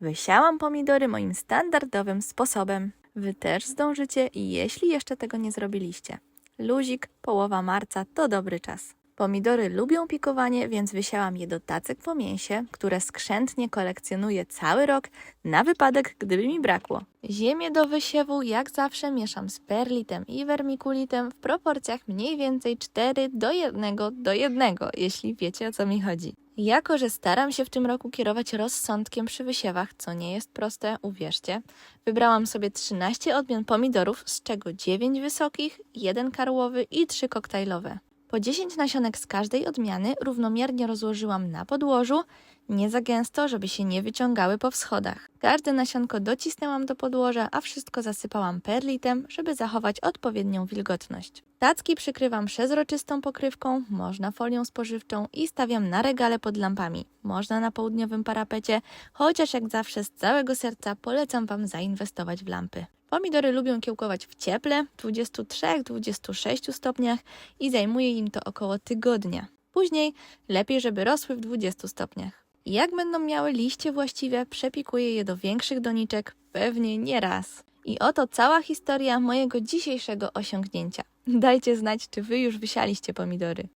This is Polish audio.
Wysiałam pomidory moim standardowym sposobem. Wy też zdążycie, jeśli jeszcze tego nie zrobiliście. Luzik, połowa marca to dobry czas. Pomidory lubią pikowanie, więc wysiałam je do tacek po mięsie, które skrzętnie kolekcjonuję cały rok na wypadek, gdyby mi brakło. Ziemię do wysiewu jak zawsze mieszam z perlitem i wermikulitem w proporcjach mniej więcej 4 do 1 do 1, jeśli wiecie o co mi chodzi. Jako, że staram się w tym roku kierować rozsądkiem przy wysiewach, co nie jest proste, uwierzcie, wybrałam sobie 13 odmian pomidorów, z czego 9 wysokich, 1 karłowy i 3 koktajlowe. Po 10 nasionek z każdej odmiany równomiernie rozłożyłam na podłożu, nie za gęsto, żeby się nie wyciągały po wschodach. Każde nasionko docisnęłam do podłoża, a wszystko zasypałam perlitem, żeby zachować odpowiednią wilgotność. Tacki przykrywam przezroczystą pokrywką, można folią spożywczą i stawiam na regale pod lampami. Można na południowym parapecie, chociaż jak zawsze z całego serca polecam Wam zainwestować w lampy. Pomidory lubią kiełkować w cieple, 23-26 stopniach i zajmuje im to około tygodnia. Później lepiej, żeby rosły w 20 stopniach. Jak będą miały liście właściwe, przepikuję je do większych doniczek, pewnie nie raz. I oto cała historia mojego dzisiejszego osiągnięcia. Dajcie znać, czy wy już wysialiście pomidory.